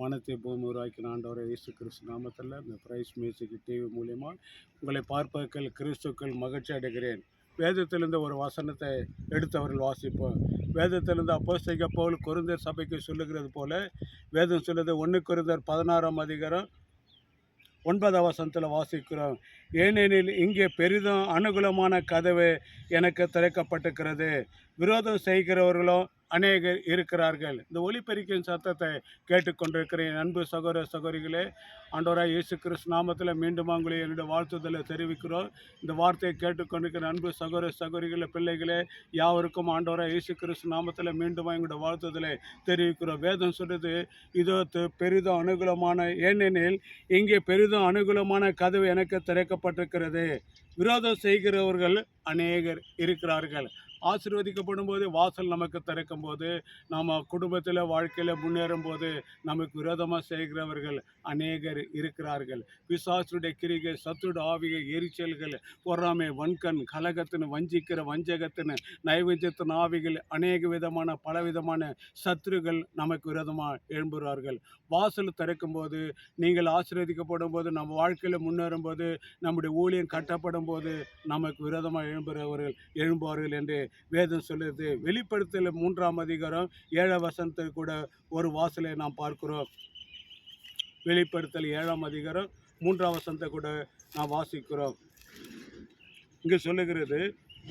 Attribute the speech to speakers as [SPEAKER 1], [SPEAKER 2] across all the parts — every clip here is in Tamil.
[SPEAKER 1] வானத்தை பூமி உருவாக்கின ஆண்டவரை இயேசு கிறிஸ்து நாமத்தில் இந்த பிரைஸ் மியூசிக் டிவி மூலியமாக உங்களை பார்ப்பதற்கள் கிறிஸ்துக்கள் மகிழ்ச்சி அடைகிறேன். வேதத்திலிருந்து ஒரு வசனத்தை எடுத்தவர்கள் வாசிப்போம். வேதத்திலிருந்து செய்ய போல் குறுந்த சபைக்கு சொல்லுகிறது போல வேதம் சொல்லுது ஒன்று குருந்தர் பதினாறாம் அதிகாரம் ஒன்பதாம் வசனத்தில் வாசிக்கிறோம். ஏனெனில் இங்கே பெரிதும் அனுகூலமான கதவு எனக்கு திறக்கப்பட்டிருக்கிறது. விரோதம் செய்கிறவர்களும் அநேகர் இருக்கிறார்கள். இந்த ஒலிபெருக்கின் சத்தத்தை கேட்டுக்கொண்டிருக்கிறேன். அன்பு சகோதர சகோதரிகளே ஆண்டவராய் இயேசு கிறிஸ்து நாமத்தில் மீண்டும் உங்களை என்னுடைய வாழ்த்துதலை தெரிவிக்கிறோம். இந்த வார்த்தையை கேட்டுக்கொண்டிருக்கிற அன்பு சகோதர சகோதரிகளே பிள்ளைகளே யாவருக்கும் ஆண்டோரா இயேசு கிறிஸ்து நாமத்தில் மீண்டும் எங்களுடைய வாழ்த்துதலை தெரிவிக்கிறோம். வேதம் சொல்கிறது இதோ பெரிதும் அனுகூலமான ஏனெனில் இங்கே பெரிதும் அனுகூலமான கதவு எனக்கு திறக்கப்பட்டிருக்கிறது. விரோதம் செய்கிறவர்கள் அநேகர் இருக்கிறார்கள். ஆசீர்வதிக்கப்படும் போது வாசல் நமக்கு திறக்கும் போது நாம் குடும்பத்தில் வாழ்க்கையில் முன்னேறும் போது நமக்கு விரோதமாக செய்கிறவர்கள் அநேகர் இருக்கிறார்கள். பிசாசுடைய கிரிகை சத்துட ஆவிகை எரிச்சல்கள் பொறாமை வன்கண் கலகத்தின் வஞ்சிக்கிற வஞ்சகத்தின் நைவஞ்சத்தின் ஆவிகள் அநேக விதமான பலவிதமான சத்துருகள் நமக்கு விரோதமாக எழும்புகிறார்கள். வாசல் திறக்கும் போது நீங்கள் ஆசீர்வதிக்கப்படும் போது நம்ம வாழ்க்கையில் முன்னேறும் போது நம்முடைய ஊழியம் கட்டப்படும் போது நமக்கு விரோதமாக எழும்புகிறவர்கள் எழும்புவார்கள் என்று வேதம் சொல்லுது. வெளிப்படுத்தல மூன்றாம் அதிகாரம் ஏழாம் வசனத்தை கூட ஒரு வாசலை நாம் பார்க்கிறோம். வெளிப்படுத்தல் ஏழாம் அதிகாரம் மூன்றாம் வசனத்தை கூட நாம் வாசிக்கிறோம். இங்கே சொல்லுகிறது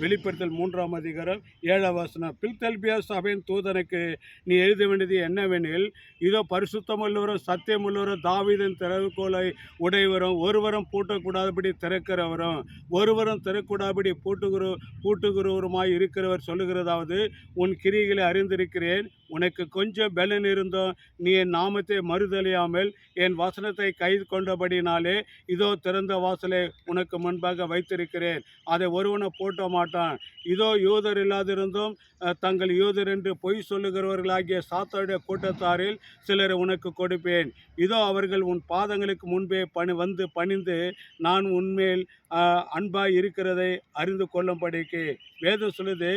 [SPEAKER 1] வெளிப்படுத்தல் மூன்றாம் அதிகாரம் ஏழாம் வாசனம். பில்தல்பியா சபையின் தூதனுக்கு நீ எழுத வேண்டியது என்னவெனில் இதோ பரிசுத்தமுள்ளவரும் சத்தியமுள்ளவரும் தாவிதன் திறவுகோலை உடையவரும் ஒருவரும் பூட்டக்கூடாதபடி திறக்கிறவரும் ஒருவரும் திறக்கூடாதபடி பூட்டுகிற பூட்டுகிறவருமாய் இருக்கிறவர் சொல்லுகிறதாவது உன் கிரிகளை அறிந்திருக்கிறேன். உனக்கு கொஞ்சம் பலன் இருந்தும் நீ என் நாமத்தை மறுதலியாமல் என் வசனத்தை கை கொண்டபடினாலே இதோ திறந்த வாசலை உனக்கு முன்பாக வைத்திருக்கிறேன். அதை ஒருவனை போட்ட மாட்டான். இதோ யூதர் இல்லாதிருந்தும் தங்கள் யூதர் என்று பொய் சொல்லுகிறவர்களாகிய சாத்தாருடைய கூட்டத்தாரில் சிலர் உனக்கு கொடுப்பேன். இதோ அவர்கள் உன் பாதங்களுக்கு முன்பே பணி வந்து பணிந்து நான் உன்மேல் அன்பாய் இருக்கிறதை அறிந்து கொள்ளும்படிக்கு. வேதம் சொல்லுது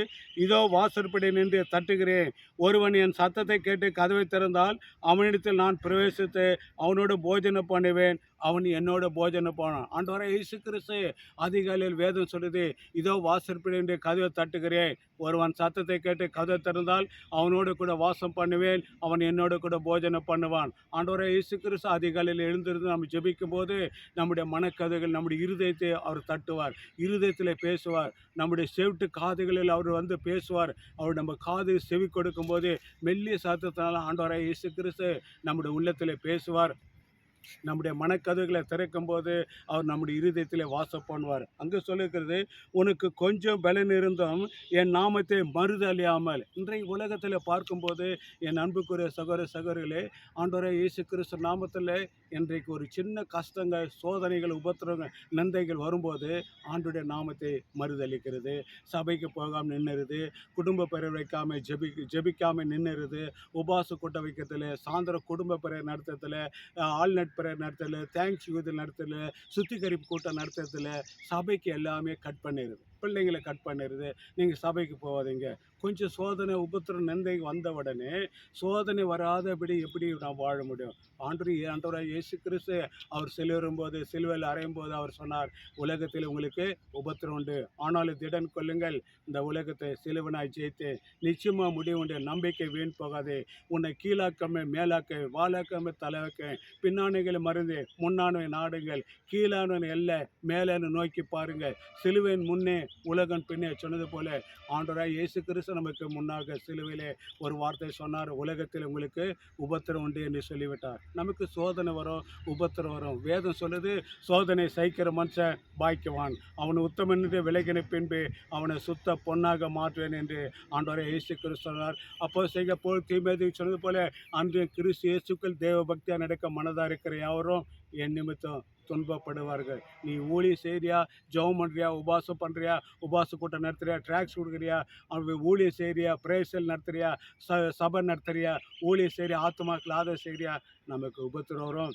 [SPEAKER 1] இதோ வாசற்படி நின்று தட்டுகிறேன். ஒருவன் என் சத்தத்தை கேட்டு கதவை திறந்தால் அவனிடத்தில் நான் பிரவேசித்து அவனோடு போஜனம் பண்ணுவேன். அவன் என்னோட போஜனம் போனான். ஆண்டவரே இயேசு கிறிஸ்து அதிகாலையில் வேதம் சொல்லுது இதோ வாசற்படி கதவை தட்டுகிறேன். ஒருவன் சத்தத்தை கேட்டு கதவை திறந்தால் அவனோடு கூட வாசம் பண்ணுவேன் அவன் என்னோட கூட போஜனம் பண்ணுவான். ஆண்டவரே இயேசு கிறிஸ்து அதிகாலையில் எழுந்திருந்து நம்ம ஜெபிக்கும் போது நம்முடைய மனக்கதைகள் நம்முடைய இருதயத்தை அவர் தட்டுவார் இருதயத்தில் பேசுவார். நம்முடைய செவிட்டு காதுகளில் அவர் வந்து பேசுவார். அவர் நம்ம காது செவி கொடுக்கும்போது மெல்லிய சத்தத்தினால ஆண்டவராய் இயேசு கிறிஸ்து நம்முடைய உள்ளத்தில் பேசுவார். நம்முடைய மனக்கதவுகளை திறக்கும் போது அவர் நம்முடைய இருதயத்திலே வாசம் பண்ணுவார். அங்கே சொல்லியிருக்கிறது உனக்கு கொஞ்சம் பலன் இருந்தும் என் நாமத்தை மறுதளியாமல் இன்றைய உலகத்தில் பார்க்கும்போது என் அன்புக்குரிய சகோதர சகோதரிகளே ஆண்டோரே இயேசு கிறிஸ்து நாமத்தில் இன்றைக்கு ஒரு சின்ன கஷ்டங்கள் சோதனைகள் உபத்திரங்கள் நந்தைகள் வரும்போது ஆண்டுடைய நாமத்தை மறுதளிக்கிறது சபைக்கு போகாமல் நின்னுறது குடும்ப பெயர் வைக்காமல் ஜெபி ஜெபிக்காமல் நின்னுறது உபாச கூட்ட வைக்கிறதுல சாயந்தரம் குடும்ப பெயர் நடத்துறதுல ஆல்நட் பிரேயர் நடத்தலை தேங்க்ஸ் யூதில் நடத்தலை சுத்திகரிப்பு கூட்டம் நடத்துறதுல சபைக்கு எல்லாமே கட் பண்ணிடுது பிள்ளைங்களை கட் பண்ணிடுது. நீங்கள் சபைக்கு போகாதீங்க. கொஞ்சம் சோதனை உபத்திரம் நந்தை வந்த உடனே சோதனை வராதபடி எப்படி நான் வாழ முடியும்? ஆண்டு ஆண்டவராக இயேசு கிறிஸ்து. அவர் சிலுவரும்போது சிலுவையில் அறையும் போது அவர் சொன்னார் உலகத்தில் உங்களுக்கு உபத்திரம் உண்டு. ஆனாலும் திடன் கொள்ளுங்கள் இந்த உலகத்தை சிலுவனாய் ஜெயித்து நிச்சயமாக முடிவு உண்டு. நம்பிக்கை வீண் போகாதே. உன்னை கீழாக்கமே மேலாக்க வாழாக்கமே தலைவாக்க பின்னாணிகளை மருந்து முன்னானவை நாடுங்கள். கீழானவன் அல்ல மேலான நோக்கி பாருங்கள். சிலுவையின் முன்னே உலகன் பின்னே சொன்னது போல ஆண்டவராய் இயேசு கிறிஸ்து நமக்கு முன்னாக சிலுவையிலே ஒரு வார்த்தை சொன்னார் உலகத்தில் உங்களுக்கு உபத்திரம் உண்டு என்று சொல்லிவிட்டார். நமக்கு சோதனை வரும் உபத்திரம் வரும். வேதம் சொல்லுது சோதனை சைக்கிற மனுஷன் பாய்க்குவான் அவன் உத்தமன் விலகின பின்பு அவனை சுத்த பொன்னாக மாற்றுவேன் என்று ஆண்டவரை இயேசு கிறிஸ்து சொன்னார். அப்போ செய்ய போல் தீமேதி சொன்னது போல அன்று கிறிஸ்து இயேசுக்கள் தேவ பக்தியாக நடக்க மனதாக இருக்கிற யாவரும் என் நிமித்தம் துன்பப்படுவார்கள். நீ ஊழி செய்கிறியா ஜெபம் பண்ணுறியா உபாசம் பண்ணுறியா உபாச கூட்டம் நடத்துறியா? ட்ராக்ஸ் கொடுக்குறியா? அவங்க ஊழியம் செய்கிறியா பிரேசல் நடத்துறியா? ச சபை நடத்துறியா? ஊழியம் செய்கிறியா ஆத்மாக்கள் ஆதரவு செய்கிறியா நமக்கு உபத்திரம் வரும்.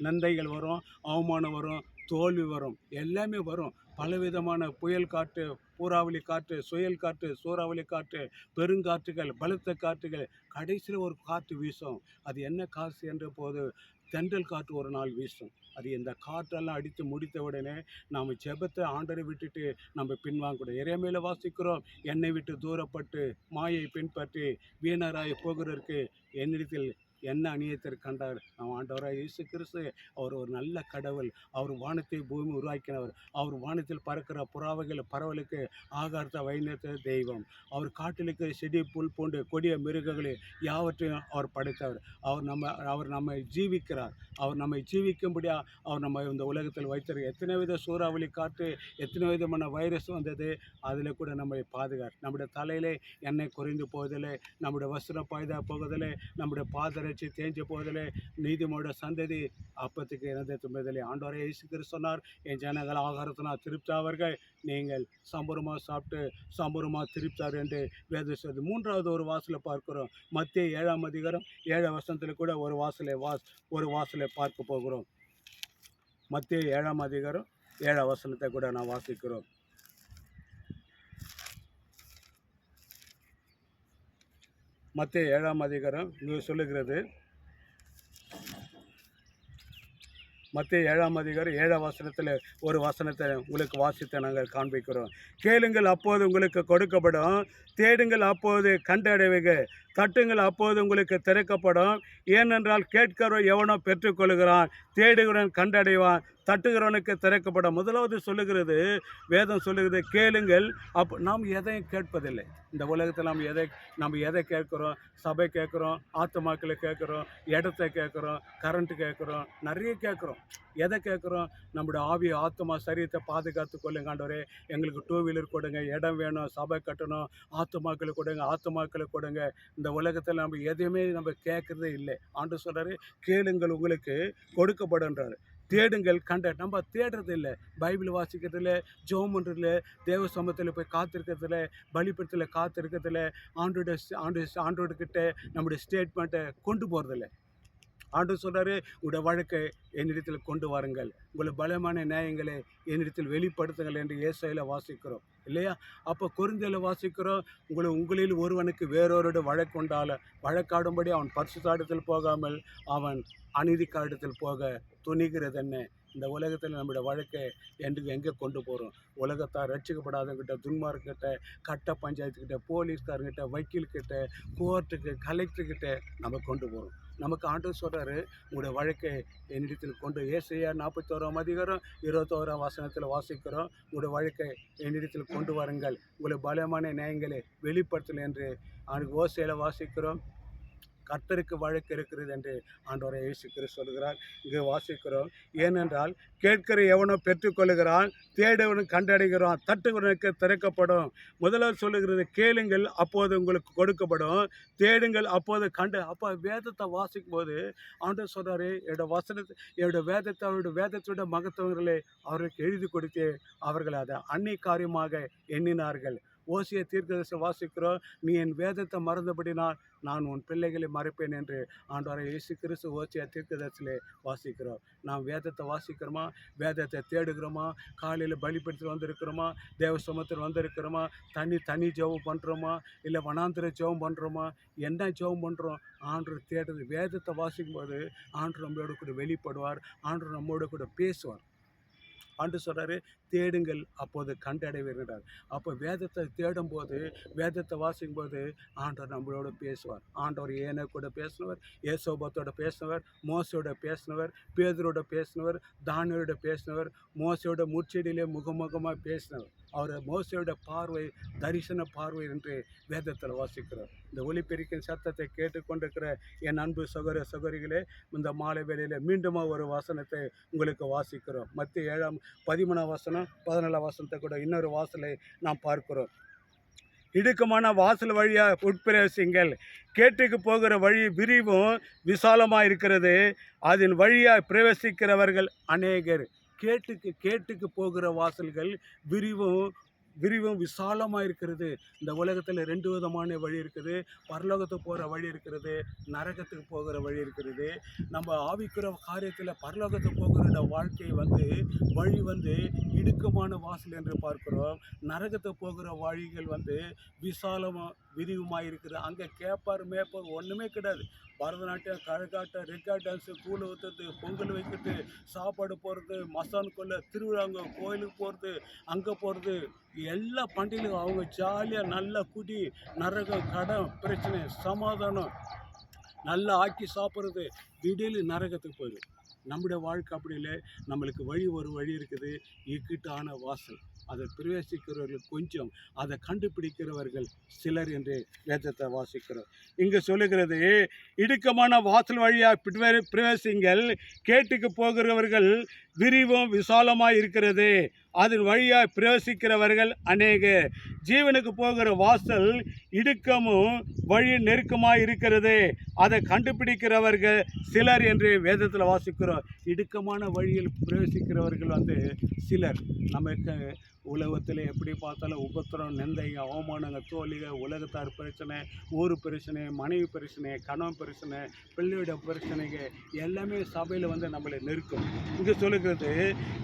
[SPEAKER 1] நந்தைகள் வரும். அவமானம் வரும். தோல்வி வரும். எல்லாமே வரும். பலவிதமான புயல் காற்று பூராவளி காற்று சுயல் காற்று சூறாவளி காற்று பெருங்காற்றுகள் பலத்த காற்றுகள் கடைசியில் ஒரு காற்று வீசும். அது என்ன காசு என்ற போது தென்றல் காற்று ஒரு நாள் வீசும். அது இந்த காற்றெல்லாம் அடித்து முடித்த உடனே நாம் ஜெபத்தை ஆண்டரை விட்டுட்டு நம்ம பின்வாங்கக்கூடாது. இறைமையில் வாசிக்கிறோம் என்னை விட்டு தூரப்பட்டு மாயை பின்பற்றி வீணராய் போகிறதற்கு என்னிடத்தில் என்ன அநியத்தை கண்டார்? நம் ஆண்டவராக இயேசு கிறிஸ்து அவர் ஒரு நல்ல கடவுள். அவர் வானத்தை பூமி உருவாக்கினவர். அவர் வானத்தில் பறக்கிற புறாவைகள் பறவலுக்கு ஆகாரத்தை வைநத்த தெய்வம். அவர் காட்டிலுக்கு செடி புல் பூண்டு கொடிய மிருகங்களை யாவற்றையும் அவர் படைத்தவர். அவர் நம்ம அவர் நம்மை ஜீவிக்கிறார். அவர் நம்மை ஜீவிக்கும்படியா அவர் நம்ம இந்த உலகத்தில் வைத்திருக்க எத்தனை வித சூறாவளி காற்று எத்தனை விதமான வைரஸ் வந்தது அதில் கூட நம்மை பாதுகார் நம்முடைய தலையிலே எண்ணெய் குறைந்து போவதில்லை நம்முடைய வஸ்திரம் பாய்தா போவதில்லை நம்முடைய வச்சு தேஞ்சு போதிலே நீதிமோட சந்ததி அப்பத்துக்கு இறந்த தும்பதிலே ஆண்டோரை இயேசு கிறிஸ்து சொன்னார் என் ஜனங்கள் ஆகாரத்தினால் திருப்தாவர்கள். நீங்கள் சம்பரமாக சாப்பிட்டு சம்பரமாக திருப்தார் என்று வேத சொல்லுது. மூன்றாவது ஒரு வாசலை பார்க்கிறோம். மத்திய ஏழாம் அதிகாரம் ஏழை வசனத்தில் கூட ஒரு வாசலை வாஸ் ஒரு வாசலை பார்க்க போகிறோம். மத்திய ஏழாம் அதிகாரம் ஏழாம் வசனத்தை கூட நான் வாசிக்கிறோம். மத்திய ஏழாம் அதிகாரம் இங்கே சொல்லுகிறது. மத்திய ஏழாம் அதிகாரம் ஏழாம் வசனத்தில் ஒரு வசனத்தை உங்களுக்கு வாசித்த நாங்கள் காண்பிக்கிறோம். கேளுங்கள் அப்போது உங்களுக்கு கொடுக்கப்படும். தேடுங்கள் அப்போது கண்டடைவுகள் தட்டுங்கள் அப்போது உங்களுக்கு திறக்கப்படும். ஏனென்றால் கேட்கிறவன் எவனோ பெற்றுக்கொள்கிறான் தேடுகிறவன் கண்டடைவான் தட்டுகிறவனுக்கு திறக்கப்படும். முதலாவது சொல்லுகிறது வேதம் சொல்லுகிறது கேளுங்கள். அப்போ நாம் எதையும் கேட்பதில்லை. இந்த உலகத்தில் நாம் எதை நம்ம எதை கேட்குறோம்? சபை கேட்குறோம் ஆத்துமாக்களை கேட்குறோம் இடத்த கேட்குறோம் கரண்ட்டு கேட்குறோம் நிறைய கேட்குறோம். எதை கேட்குறோம்? நம்முடைய ஆவி ஆத்மா சரீரத்தை பாதுகாத்து கொள்ளுங்க ஆண்டவரே. எங்களுக்கு டூ வீலர் கொடுங்க இடம் வேணும் சபை கட்டணும் ஆத்துமாக்களை கொடுங்க ஆத்துமாக்களை கொடுங்க. இந்த உலகத்தில் நம்ம எதையுமே நம்ம கேட்குறதே இல்லை. ஆண்டு சொல்கிறாரு கேளுங்கள் உங்களுக்கு கொடுக்கப்படுன்றாரு தேடுங்கள் கண்ட நம்ம தேடுறது இல்லை. பைபிள் வாசிக்கிறதுல ஜோம் பண்ணுறதுல தேவ சமத்தில் போய் காத்திருக்கிறதுல பலிப்படத்தில் காத்திருக்கிறதுல ஆண்டோட ஆண்டு ஆண்டோட கிட்ட நம்முடைய ஸ்டேட்மெண்ட்டை கொண்டு போகிறதில்ல ஆண்டு சொல்கிறாரு உடைய வழக்கை என்னிடத்தில் கொண்டு வாருங்கள். உங்களை பலமான நியாயங்களை என்னிடத்தில் வெளிப்படுத்துங்கள் என்று இயேசையில் வாசிக்கிறோம். இல்லையா? அப்போ குறுந்தையில் வாசிக்கிறோம் உங்களை உங்களில் ஒருவனுக்கு வேறொருட வழக்குண்டால வழக்காடும்படி அவன் பரிசுத்தாடத்தில் போகாமல் அவன் அநீதிக்காடத்தில் போக துணிகிறது என்ன இந்த உலகத்தில் நம்முடைய வழக்கை என்று எங்கே கொண்டு போகிறோம் உலகத்தார் ரட்சிக்கப்படாதவங்கிட்ட துன்மார்க்கிட்ட கட்ட பஞ்சாயத்துக்கிட்ட போலீஸ்காரங்கிட்ட வக்கீல்கிட்ட கோர்ட்டுக்கு கலெக்டர்கிட்ட நம்ம கொண்டு போகிறோம் நமக்கு ஆண்டு சொல்கிறாரு உங்களுடைய வழக்கை என்னிடத்தில் கொண்டு ஏசையா நாற்பத்தோராம் அதிகாரம் இருபத்தோராம் வசனத்தில் வாசிக்கிறோம். உங்களுடைய வழக்கை என்னிடத்தில் கொண்டு வாருங்கள். உங்களை பலமான நியாயங்களை வெளிப்படுத்தல் என்று அவனுக்கு ஓசையில் வாசிக்கிறோம். கர்த்தருக்கு வழக்கு இருக்கிறது என்று ஆண்டோரை இயேசு கிறிஸ்து சொல்கிறார் இங்கே வாசிக்கிறோம். ஏனென்றால் கேட்கிற எவனோ பெற்றுக்கொள்கிறான் தேடவனும் கண்டடைகிறான் தட்டுவனுக்கு திறக்கப்படும். முதலாவது சொல்லுகிறது கேளுங்கள் அப்போது உங்களுக்கு கொடுக்கப்படும். தேடுங்கள் அப்போது கண்டு அப்போ வேதத்தை வாசிக்கும் போது ஆண்டவர் சொல்கிறாரு என்னோட வசனத்தை என்னோட வேதத்தை அவருடைய வேதத்தோட மகத்துவங்களை அவருக்கு எழுதி கொடுத்து அவர்கள் அதை அன்னை காரியமாக எண்ணினார்கள். ஓசிய தீர்க்கதரிசி வாசிக்கிறோம். நீ என் வேதத்தை மறந்தபடினால் நான் உன் பிள்ளைகளை மறைப்பேன் என்று ஆண்டவரை இயேசு கிறிஸ்து ஓசிய தீர்க்கதரிசிலே வாசிக்கிறோம். நாம் வேதத்தை வாசிக்கிறோமா? வேதத்தை தேடுகிறோமா? காலையில் பலிப்படுத்தி வந்திருக்கிறோமா? தேவ சமத்தில் வந்திருக்கிறோமா? தனி தனி ஜெபம் பண்ணுறோமா இல்லை வனாந்திர ஜெபம் பண்ணுறோமா என்ன ஜெபம் பண்ணுறோம் ஆண்டு தேடுறது வேதத்தை வாசிக்கும்போது ஆண்டு நம்மளோட கூட வெளிப்படுவார். ஆண்டு நம்மோட கூட பேசுவார். ஆண்டு சொல்கிறாரு தேடுங்கள். அப்போது கண்டடைவீர்கள். அப்போ வேதத்தை தேடும்போது வேதத்தை வாசிக்கும்போது ஆண்டவர் நம்மளோட பேசுவார். ஆண்டவர் ஏன கூட பேசினவர் ஏசோபத்தோட பேசினவர் மோசையோட பேசினவர் பேதரோட பேசினவர் தானியோட பேசினவர் மோசையோட முச்செடியிலே முகமுகமாக பேசினவர். அவர் மோசையோட பார்வை தரிசன பார்வை என்று வேதத்தில் வாசிக்கிறார். இந்த ஒளிப்பெருக்கின் சத்தத்தை கேட்டுக்கொண்டிருக்கிற என் அன்பு சகோர சகோரிகளே இந்த மாலை வேளையில் மீண்டும் ஒரு வசனத்தை உங்களுக்கு வாசிக்கிறோம். மத்திய ஏழாம் பதிமூணாம் வசனம் பதினேழாம் வசனத்தை கூட இன்னொரு வாசலை நாம் பார்க்கிறோம். இடுக்கமான வாசல் வழியாக உட்பிரவேசிங்கள். கேட்டுக்கு போகிற வழி விரிவும் விசாலமாக இருக்கிறது. அதன் வழியாக பிரவேசிக்கிறவர்கள் அநேகர். கேட்டுக்கு கேட்டுக்கு போகிற வாசல்கள் விரிவும் விரிவும் விசாலமாக இருக்கிறது. இந்த உலகத்தில் ரெண்டு விதமான வழி இருக்குது. பரலோகத்துக்கு போகிற வழி இருக்கிறது நரகத்துக்கு போகிற வழி இருக்கிறது நம்ம ஆவிக்கிற காரியத்தில் பரலோகத்துக்கு போகிற வாழ்க்கை வந்து வழி வந்து இடுக்கமான வாசல் என்று பார்க்கிறோம். நரகத்துக்கு போகிற வழிகள் வந்து விசாலமாக விரிவுமாக இருக்குது. அங்கே கேப்பார் மேப்பார் ஒன்றுமே கிடையாது. பரதநாட்டியம் கரகாட்டம் ரெக்கா டான்ஸு கூழ் ஊற்றுறது பொங்கல் வைக்கிறது சாப்பாடு போகிறது மசான் கொள்ள திருவிழாங்க கோயிலுக்கு போகிறது அங்கே போகிறது எல்லா பண்டிகையும் அவங்க ஜாலியாக நல்லா குடி நரகம் கடன் பிரச்சனை சமாதானம். நல்லா ஆக்கி சாப்பிட்றது. திடீர்னு நரகத்துக்கு போயிடும். நம்முடைய வாழ்க்கை அப்படி இல்லை. நம்மளுக்கு வழி ஒரு வழி இருக்குது. இக்கிட்டான வாசல். அதை பிரவேசிக்கிறவர்கள் கொஞ்சம் அதை கண்டுபிடிக்கிறவர்கள் சிலர் என்று வேதத்தை வாசிக்கிறோம். இங்கே சொல்லுகிறது இடுக்கமான வாசல் வழியாக பிரவேசிங்கள். கேட்டுக்கு போகிறவர்கள் விரிவும் விசாலமாக இருக்கிறது. அதன் வழியாக பிரவேசிக்கிறவர்கள் அநேக ஜீவனுக்கு போகிற வாசல் இடுக்கமும் வழி நெருக்கமாக இருக்கிறது. அதை கண்டுபிடிக்கிறவர்கள் சிலர் என்று வேதத்தில் வாசிக்கிறோம். இடுக்கமான வழியில் பிரவேசிக்கிறவர்கள் வந்து சிலர். நமக்கு உலகத்தில் எப்படி பார்த்தாலும் உபத்திரம் நிந்தை அவமானங்கள் தோல்விக உலகத்தார் பிரச்சனை ஊர் பிரச்சனை மனைவி பிரச்சனை கணவன் பிரச்சனை பிள்ளையோட பிரச்சனைகள் எல்லாமே சபையில் வந்து நம்மளை நெருக்கும் இங்கே சொல்லுகிறது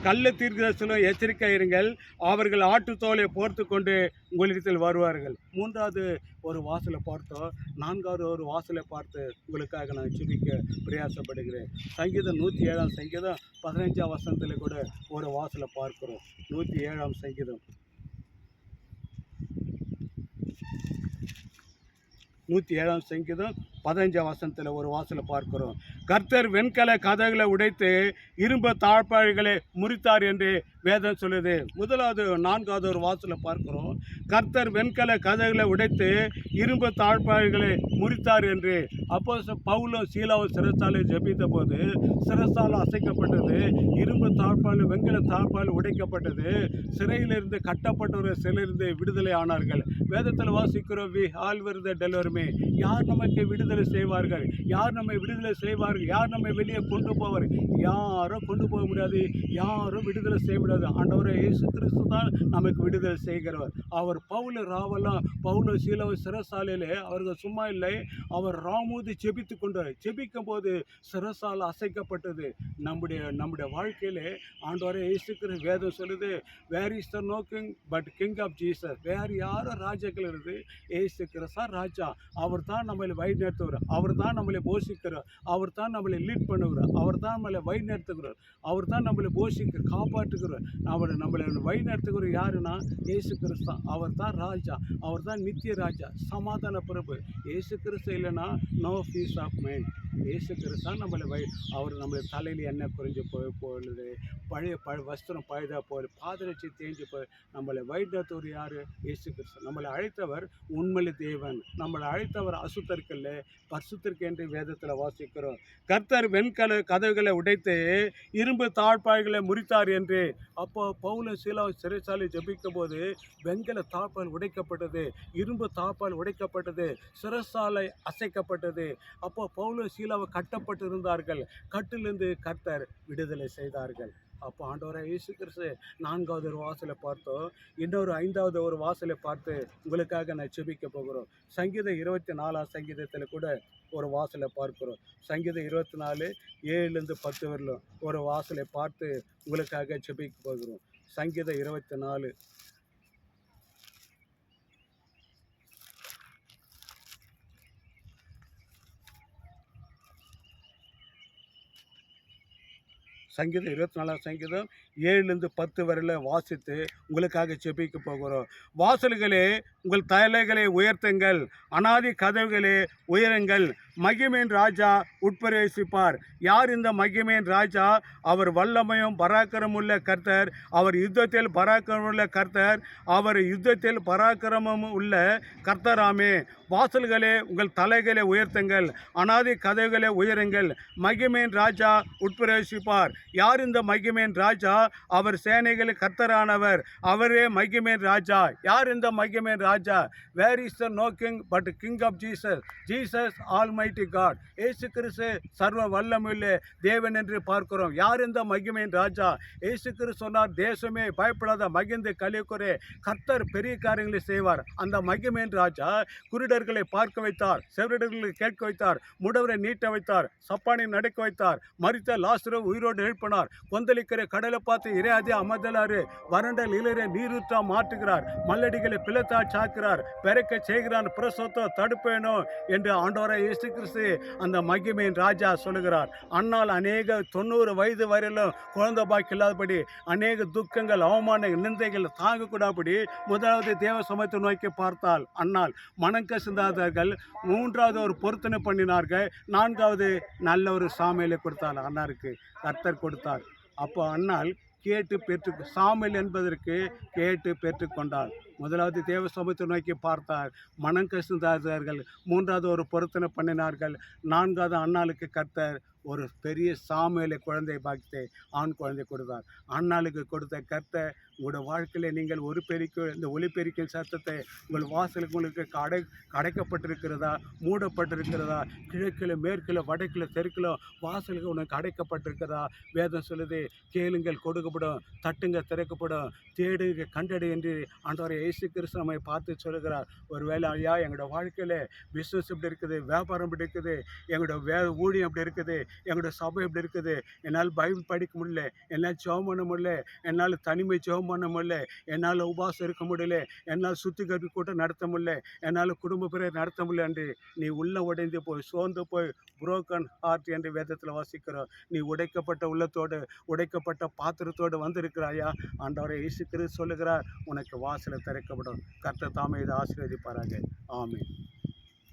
[SPEAKER 1] கள்ள தீர்க்கதரிசனம் எச்சரிக்கை இருங்கள். அவர்கள் ஆட்டுத்தோலை போர்த்து கொண்டு உங்களிடத்தில் வருவார்கள். மூன்றாவது ஒரு வாசலை பார்த்தோம். நான்காவது ஒரு வாசலை பார்த்து உங்களுக்காக நான் சுபிக்க பிரயாசப்படுகிறேன். சங்கீதம் நூற்றி ஏழாம் சங்கீதம் பதினஞ்சாம் வசனத்தில் கூட ஒரு வாசலை பார்க்குறோம். நூற்றி ஏழாம் சங்கீதம். நூற்றி ஏழாம் சங்கீதம் பதினஞ்சாம் வசனத்தில் ஒரு வாசலை பார்க்கிறோம். கர்த்தர் வெண்கல கதகளை உடைத்து இரும்பு தாழ்பாழ்களை முறித்தார் என்று வேதம் சொல்லுது. முதலாவது நான்காவது ஒரு வாசலை பார்க்கிறோம். கர்த்தர் வெண்கல கதகளை உடைத்து இரும்பு தாழ்பாழ்களை முறித்தார் என்று அப்போ பவுலும் சீலாவும் சிறசாலை ஜபித்த போது சிறசாலை அசைக்கப்பட்டது. இரும்பு தாழ்பால் வெண்கல தாழ்பால் உடைக்கப்பட்டது. சிறையிலிருந்து கட்டப்பட்டவர் சிலிருந்து விடுதலை ஆனார்கள். வேதத்தில் வாசிக்கிறோம் வி ஆல் த டெலிவருமே யார் நமக்கு விடுதலை விடுதலை செய்வார்கள். யார் நம்மை விடுதலை செய்வார்கள்? யார் நம்மை வெளியே கொண்டு போவார்? யாரும் கொண்டு போக முடியாது. யாரும் விடுதலை செய்ய முடியாது. ஆண்டவரை இயேசு கிறிஸ்து தான் நமக்கு விடுதலை செய்கிறவர். அவர் பவுல ராவெல்லாம் பவுல சீலவ சிறசாலையிலே அவர்கள் சும்மா இல்லை. அவர் ராமூதி ஜெபித்து கொண்டார் ஜெபிக்கும் போது சிறசால் அசைக்கப்பட்டது. நம்முடைய நம்முடைய வாழ்க்கையிலே ஆண்டவரை இயேசு கிறிஸ்து வேதம் சொல்லுது where is the no king but king of Jesus வேறு யாரும் ராஜாக்கள் இருக்குது ஏசு கிறிஸ்தா ராஜா. அவர் தான் நம்மளை வழி நடத்துவார். அவர் தான் நம்மளை போஷிக்கிறார். அவர் தான் நம்மளை லீட் பண்ணுகிறார் அவர் தான் நம்மளை வழி நடத்துகிறார். அவர் தான் நம்மளை போஷிக்க காப்பாற்றுகிறார். அவரை நம்மளை வழி நடத்துகிறவர் யாருன்னா ஏசு கிறிஸ்தான் அவர் தான் ராஜா. அவர் தான் நித்திய ராஜா. சமாதான பிரபு. ஏசு கிறிஸ்து இல்லைன்னா no peace of mind Yesu கிறிஸ்தா நம்மளை வை அவர் நம்மளை தலையில் எண்ணெய் குறைஞ்சு போய் போடுது. பழைய ப வஸ்திரம் பழுதாக போகுது. பாதரட்சி தேஞ்சு போய் நம்மளை வைத்தவர் யார்? இயேசு கிறிஸ்து. நம்மளை அழைத்தவர் உண்மையில தேவன். நம்மளை அழைத்தவர் அசுத்தர்கள் பரிசுத்திற்கு என்று வேதத்தில் வாசிக்கிறோம். கர்த்தர் வெண்கல கதவுகளை உடைத்து இரும்பு தாழ்பாய்களை முறித்தார் என்று. அப்போ பவுல சீலா சிறைச்சாலை ஜபிக்கும் போது வெண்கல தாழ்பால் உடைக்கப்பட்டது இரும்பு தாழ்பால் உடைக்கப்பட்டது சிறைச்சாலை அசைக்கப்பட்டது. அப்போ பவுல சீலாவை கட்டப்பட்டிருந்தார்கள். கட்டிலிருந்து கர்த்தர் விடுதலை செய்தார்கள். அப்போ ஆண்டவரை இயேசு கிறிஸ்து நான்காவது ஒரு வாசலை பார்த்தோம். இன்னொரு ஐந்தாவது ஒரு வாசலை பார்த்து உங்களுக்காக நான் செபிக்க போகிறோம். சங்கீதம் இருபத்தி நாலாம் சங்கீதத்தில் கூட ஒரு வாசலை பார்க்கிறோம். சங்கீதம் இருபத்தி நாலு ஏழுலேருந்து பத்து வரலும் ஒரு வாசலை பார்த்து உங்களுக்காக செபிக்க போகிறோம். சங்கீதம் இருபத்தி நாலு சங்கீதம் இருபத்தி நாலாம் சங்கீதம் ஏழுலேருந்து பத்து வரையில் வாசித்து உங்களுக்காக செபிக்க போகிறோம். வாசல்களே உங்கள் தலைகளை உயர்த்துங்கள். அனாதி கதவுகளே உயருங்கள். மகிமையின் ராஜா உட்பிரவேசிப்பார். யார் இந்த மகிமையின் ராஜா? அவர் வல்லமையும் பராக்கிரமுள்ள கர்த்தர். அவர் யுத்தத்தில் பராக்கிரமுள்ள கர்த்தர். அவர் யுத்தத்தில் பராக்கிரமம் உள்ள கர்த்தராமே. வாசல்களே உங்கள் தலைகளை உயர்த்துங்கள். அனாதி கதவுகளை உயருங்கள். மகிமையின் ராஜா உட்பிரவேசிப்பார். யார் இந்த மகிமையின் ராஜா? அவர் சேனைகள் கர்த்தரானவர். அவரே மகிமையின் ராஜா. யார் இந்த மகிமையின் ராஜா? Where is the no king but king of Jesus Jesus all my God Yesu Kristhu சர்வ வல்லமுள்ள தேவன் என்று பார்க்கிறோம். யார் இந்த மகிமையின் ராஜா? ஏசு கிறிஸ்து சொன்னார் தேசமே பயப்படாத மகிழ்ந்து கலிக்குறே கர்த்தர் பெரிய காரியங்களை செய்வார். அந்த மகிமையின் ராஜா குருடர்களை பார்க்க வைத்தார் செவிடர்களை கேட்க வைத்தார் முடவரை நீட்ட வைத்தார் சப்பானை நடக்க வைத்தார் மறித்த லாசுரை உயிரோடு எழுப்பினார் கொந்தளிக்கிற கடலை பார்த்து இறையாதே அமர்தலாறு வறண்ட இளரை நீரூற்றா மாற்றுகிறார் மல்லடிகளை பிளத்தா சாக்கிறார் பெருக்க செய்கிறான் பிரசவத்தை தடுப்பேனோ என்று ஆண்டோரை இயேசு கிறிஸ்து அந்த மகிமையின் ராஜா சொல்லுகிறார். அன்னால் அநேக தொண்ணூறு வயது வரையிலும் குழந்தை பாக்கி இல்லாதபடி அநேக துக்கங்கள் அவமான நிந்தைகள் தாங்கக்கூடாதபடி முதலாவது தேவ சமயத்தை நோக்கி பார்த்தால் அன்னால் மனம் கசிந்தார்கள் மூன்றாவது ஒரு பொருத்தனை பண்ணினார்கள் நான்காவது நல்ல ஒரு சாமியில் கொடுத்தார் அண்ணாருக்கு கர்த்தர் கொடுத்தார். அப்போ அண்ணால் கேட்டு பெற்று சாமியல் என்பதற்கு கேட்டு பெற்றுக்கொண்டார் முதலாவது தேவ சமூகத்தை நோக்கி பார்த்தார். மனம் கசிந்தார்கள். மூன்றாவது ஒரு பொருத்தனை பண்ணினார்கள். நான்காவது அண்ணாளுக்கு கர்த்தர் ஒரு பெரிய சாமியலை குழந்தை பாக்கியத்தை ஆண் குழந்தை கொடுத்தார். அண்ணாளுக்கு கொடுத்த கர்த்தர் உங்களோட வாழ்க்கையில் நீங்கள் ஒரு பெருக்க இந்த ஒலிபெருக்கின் சத்தத்தை உங்கள் வாசலுக்கு உங்களுக்கு கடை அடைக்கப்பட்டிருக்கிறதா மூடப்பட்டிருக்கிறதா? கிழக்கில் மேற்கில் வடக்கில் தெற்கில் வாசலுக்கு உனக்கு அடைக்கப்பட்டிருக்கிறதா? வேதம் சொல்லுது கேளுங்கள் கொடுக்கப்படும் தட்டுங்க திறக்கப்படும் தேடுங்க கண்டடு என்று ஆண்டவரை இயேசு கிறிஸ்து நம்மை பார்த்து சொல்கிறார் ஒருவேளை ஐயா எங்களோட வாழ்க்கையில் பிஸ்னஸ் இப்படி இருக்குது? வியாபாரம் இப்படி இருக்குது? எங்களோட வே ஊழியம் இப்படி இருக்குது? எங்களோட சபை இப்படி இருக்குது? என்னால் பைபிள் படிக்க முடியல. என்னால் ஜெபம் பண்ண முடியல. என்னால் தனிமை ஜெபம் பண்ண முடியல. என்னால் உபாசம் இருக்க முடியல. என்னால் சுத்திகரிப்பு கூட்டம் நடத்த முடியல. என்னால் குடும்ப பிறகு நடத்த முடியல என்று நீ உள்ள உடைந்து போய் சோர்ந்து போய் புரோக்கன் ஹார்ட் என்று வேதத்தில் வாசிக்கிறோம். நீ உடைக்கப்பட்ட உள்ளத்தோடு உடைக்கப்பட்ட பாத்திரத்தோடு வந்திருக்கிறாயா ஆண்டவரை இயேசு கிறிஸ்து சொல்லுகிறார் உனக்கு வாசலை நிறைக்கப்படும் கர்த்தர் தாமே இதை ஆசீர்வதிப்பாராக. ஆமென்.